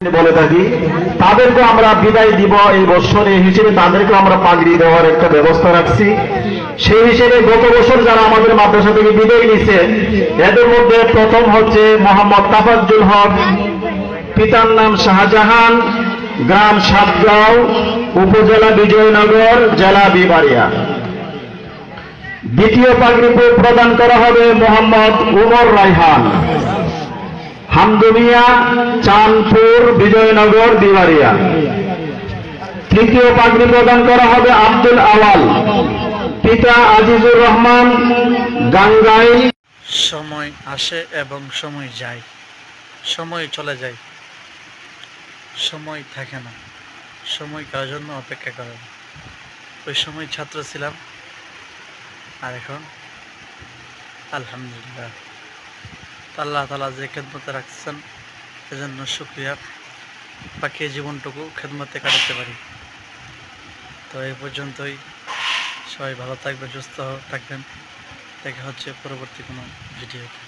বলে থাকি তাদেরকে আমরা বিদায় দিব এই এই হিসেবে তাদেরকে আমরা পাগড়ি দেওয়ার একটা ব্যবস্থা রাখছি। সেই হিসেবে গত বছর যারা আমাদের মাদ্রাসা থেকে বিদায় নিছে, এদের মধ্যে প্রথম হচ্ছে মোহাম্মদ তাফাজ্জুল হক, পিতার নাম শাহজাহান, গ্রাম সাতগাঁও, উপজেলা বিজয়নগর, জেলা বিবাড়িয়া। দ্বিতীয় পাগড়ি প্রদান করা হবে মোহাম্মদ উমর রাইহান হামদুমিয়া চাঁদপুর, বিজয়নগর দিবাড়িয়া তৃতীয় পাগড়ি প্রদান করা হবে আব্দুল আওয়াল। পিতা আজিজুর রহমান গাঙ্গাইল সময় আসে এবং সময় যায়। সময় চলে যায়। সময় থাকে না। সময় কার জন্য অপেক্ষা করে? ওই সময় ছাত্র ছিলাম। আর এখন? আলহামদুলিল্লাহ। আল্লাহ তালা যে খেদমতে রাখছেন সেজন্য সুক্রিয়া বাকি জীবনটুকু খেদমতে কাটাতে পারি। তো এই পর্যন্তই। সবাই ভালো থাকবে সুস্থ থাকবেন। দেখা হচ্ছে পরবর্তী কোনো ভিডিওতে।